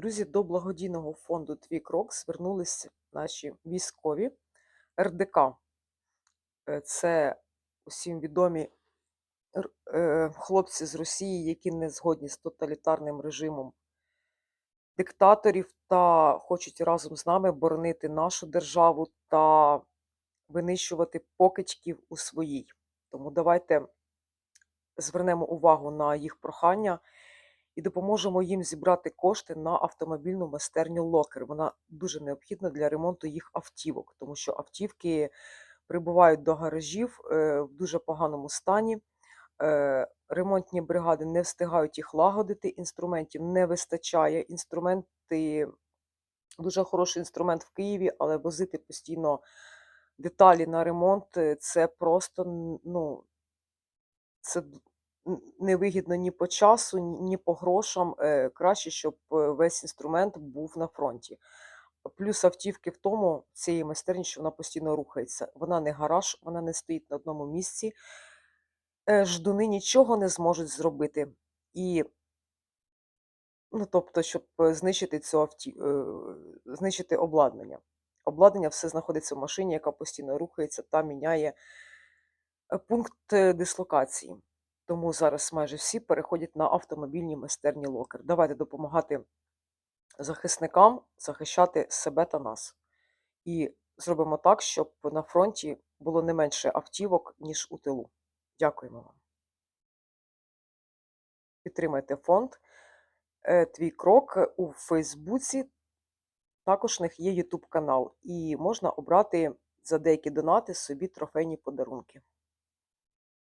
Друзі, до благодійного фонду Твій крок звернулись наші військові РДК. Е, Це усім відомі е, хлопці з Росії, які не згодні з тоталітарним режимом диктаторів та хочуть разом з нами боронити нашу державу та винищувати покидьків у своїй. Тому давайте звернемо увагу на їх прохання і допоможемо їм зібрати кошти на автомобільну майстерню Локер. Вона дуже необхідна для ремонту їх автівок, тому що автівки прибувають до гаражів е, в дуже поганому стані. Е, Ремонтні бригади не встигають їх лагодити, інструментів не вистачає. Інструменти дуже хороший інструмент в Києві, але возити постійно деталі на ремонт е, це просто ну, це невигідно ні по часу, ні по грошам. Е, Краще, щоб е, весь інструмент був на фронті. Плюс автівки в тому цієї майстерні, що вона постійно рухається. Вона не гараж, вона не стоїть на одному місці. Е, Ждуни нічого не зможуть зробити. І, ну, тобто, щоб знищити цю авті... знищити обладнання. Обладнання все знаходиться в машині, яка постійно рухається та міняє пункт дислокації. Тому зараз майже всі переходять на автомобільні майстерні локер. Давайте допомагати захисникам захищати себе та нас. І зробимо так, щоб на фронті було не менше автівок, ніж у тилу. Дякуємо вам. Підтримайте фонд е, Твій крок у Фейсбуці. Також в них є YouTube канал, і можна обрати за деякі донати собі трофейні подарунки.